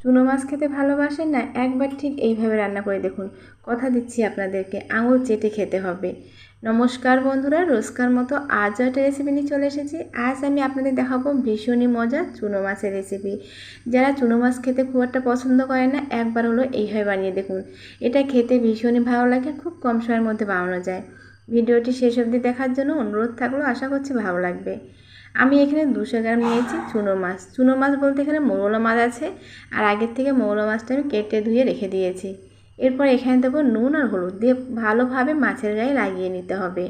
চুনো মাছ খেতে ভালোবাসেন না? একবার ঠিক এইভাবে রান্না করে দেখুন। কথা দিচ্ছি আপনাদেরকে আঙুল চেটে খেতে হবে। নমস্কার বন্ধুরা, রোজকার মতো আজও একটা রেসিপি নিয়ে চলে এসেছি। আজ আমি আপনাদের দেখাবো ভীষণই মজা চুনো মাছের রেসিপি যারা চুনো মাছ খেতে খুব একটা পছন্দ করে না, একবার হলো এইভাবে বানিয়ে দেখুন। এটা খেতে ভীষণই ভালো লাগে, খুব কম সময়ের মধ্যে বানানো যায়। ভিডিওটি শেষ অবধি দেখার জন্য অনুরোধ থাকলেও আশা করছি ভালো লাগবে। আমি এখানে দুশো গ্রাম নিয়েছি চুনো মাছ। চুনো মাছ বলতে এখানে মৌরলা মাছ আছে। আর আগের থেকে মৌরলা মাছটা আমি কেটে ধুয়ে রেখে দিয়েছি। এরপর এখানে দেবো নুন আর হলুদ দিয়ে ভালোভাবে মাছের গায়ে লাগিয়ে নিতে হবে।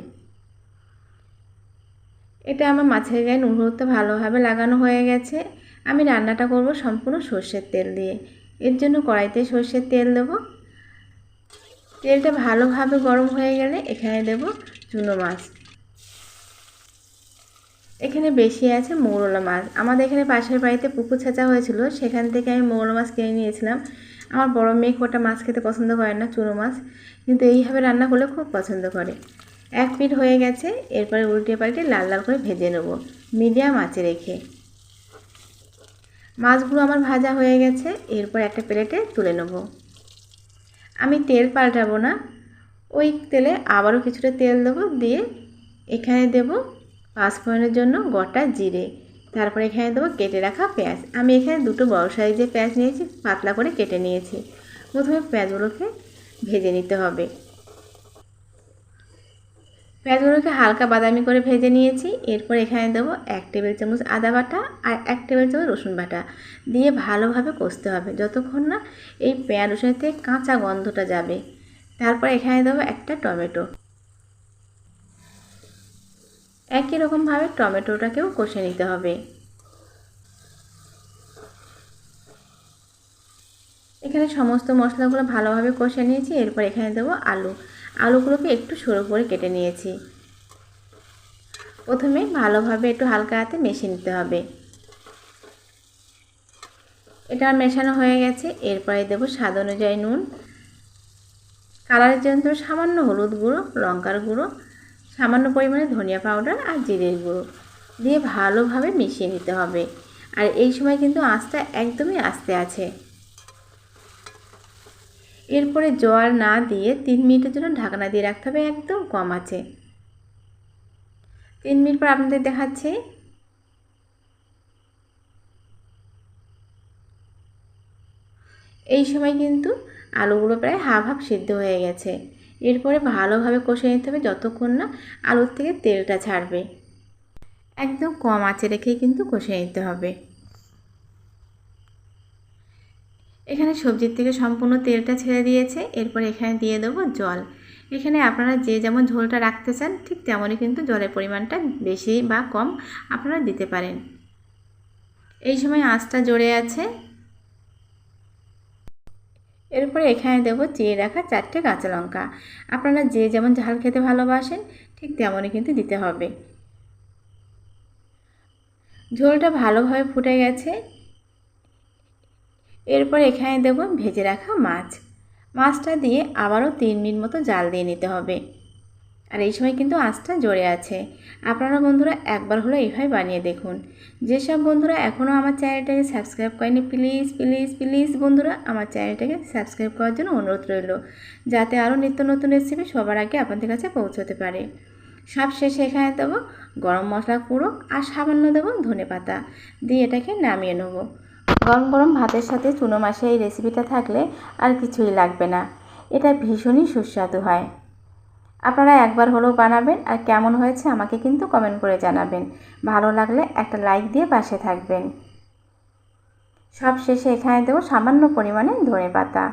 এটা আমার মাছের গায়ে নুন হলুদটা ভালোভাবে লাগানো হয়ে গেছে। আমি রান্নাটা করব সম্পূর্ণ সর্ষের তেল দিয়ে। এর জন্য কড়াইতে সর্ষের তেল দেবো। তেলটা ভালোভাবে গরম হয়ে গেলে এখানে দেব চুনো মাছ। এখানে বেশি আছে মৌরলা মাছ। আমাদের এখানে পাশের বাড়িতে পুকুর ছেঁচা হয়েছিল, সেখান থেকে আমি মৌরলা মাছ কিনে নিয়েছিলাম। আমার বড় মেয়ে ওটা মাছ খেতে পছন্দ করে না, চুনো মাছ। কিন্তু এইভাবে রান্না করলে খুব পছন্দ করে। এক পিঠ হয়ে গেছে, এরপরে উল্টে পাল্টে লাল লাল করে ভেজে নেব, মিডিয়াম আঁচে রেখে। মাছগুলো আমার ভাজা হয়ে গেছে, এরপর একটা প্লেটে তুলে নেব। আমি তেল পাল্টাবো না, ওই তেলে আবারও কিছুটা তেল দেবো, দিয়ে এখানে দেব পাঁচফোড়নের জন্য গোটা জিরে। তারপরে এখানে দেবো কেটে রাখা পেঁয়াজ। আমি এখানে দুটো বড় সাইজের পেঁয়াজ নিয়েছি, পাতলা করে কেটে নিয়েছি। প্রথমে পেঁয়াজগুলোকে ভেজে নিতে হবে। পেঁয়াজগুলোকে হালকা বাদামি করে ভেজে নিয়েছি। এরপর এখানে দেবো এক টেবিল চামচ আদা বাটা আর এক টেবিল চামচ রসুন বাটা। দিয়ে ভালোভাবে কষতে হবে, যতক্ষণ না এই পেঁয়াজ রসুনের থেকে কাঁচা গন্ধটা যাবে। তারপর এখানে দেবো একটা টমেটো। একই রকমভাবে টমেটোটাকেও কষে নিতে হবে। এখানে সমস্ত মশলাগুলো ভালোভাবে কষে নিয়েছি, এরপর এখানে দেবো আলু। আলুগুলোকে একটু সরু করে কেটে নিয়েছি। প্রথমে ভালোভাবে একটু হালকা হাতে মিশিয়ে নিতে হবে। এটা মেশানো হয়ে গেছে, এরপরে দেবো স্বাদ অনুযায়ী নুন, কালারের জন্য সামান্য হলুদ গুঁড়ো, লঙ্কার গুঁড়ো সামান্য পরিমাণে ধনিয়া পাউডার আর জিরের গুঁড়ো দিয়ে ভালোভাবে মিশিয়ে নিতে হবে। আর এই সময় কিন্তু আঁচটা একদমই আস্তে আছে। এরপরে জল না দিয়ে তিন মিনিটের জন্য ঢাকনা দিয়ে রাখতে হবে, একদম কম আছে। তিন মিনিট পর আপনাদের দেখাচ্ছি। এই সময় কিন্তু আলুগুলো প্রায় হাফ হাফ সিদ্ধ হয়ে গেছে। এরপরে ভালোভাবে কষে নিতে হবে যতক্ষণ না আলুর থেকে তেলটা ছাড়বে। একদম কম আঁচে রেখেই কিন্তু কষে নিতে হবে। এখানে সবজির থেকে সম্পূর্ণ তেলটা ছেড়ে দিয়েছে। এরপর এখানে দিয়ে দেবো জল। এখানে আপনারা যে যেমন ঝোলটা রাখতে চান, ঠিক তেমনই কিন্তু জলের পরিমাণটা বেশি বা কম আপনারা দিতে পারেন। এই সময় আঁচটা জোরে আছে। এরপরে এখানে দেবো চেয়ে রাখা চারটে কাঁচা লঙ্কা। আপনারা যে যেমন ঝাল খেতে ভালোবাসেন, ঠিক তেমনই কিন্তু দিতে হবে। ঝোলটা ভালোভাবে ফুটে গেছে। এরপর এখানে দেব ভেজে রাখা মাছ। মাছটা দিয়ে আবারও তিন মিনিট মতো জাল দিয়ে নিতে হবে। আর এই সময় কিন্তু আঁচটা জোরে আছে। আপনারা বন্ধুরা একবার হলো এইভাবে বানিয়ে দেখুন। যেসব বন্ধুরা এখনও আমার চ্যানেলটাকে সাবস্ক্রাইব করেনি, প্লিজ প্লিজ প্লিজ বন্ধুরা আমার চ্যানেলটাকে সাবস্ক্রাইব করার জন্য অনুরোধ রইল। যাতে আরও নিত্য নতুন রেসিপি সবার আগে আপনাদের কাছে পৌঁছতে পারে। সব শেষে এখানে দেবো গরম মশলা কুড়ো আর সামান্য দেবো ধনে পাতা। দিয়ে এটাকে নামিয়ে নেব। গরম গরম ভাতের সাথে চুনো মাসে এই রেসিপিটা থাকলে আর কিছুই লাগবে না। এটা ভীষণই সুস্বাদু হয়। আপনারা একবার হলেও বানাবেন আর কেমন হয়েছে আমাকে কিন্তু কমেন্ট করে জানাবেন। ভালো লাগলে একটা লাইক দিয়ে পাশে থাকবেন। সব শেষে এখানে দেবো সামান্য পরিমাণে ধনে পাতা।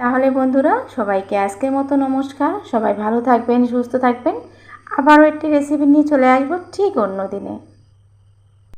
তাহলে বন্ধুরা, সবাইকে আজকের মতো নমস্কার। সবাই ভালো থাকবেন, সুস্থ থাকবেন। আবারও একটি রেসিপি নিয়ে চলে আসব ঠিক অন্য দিনে।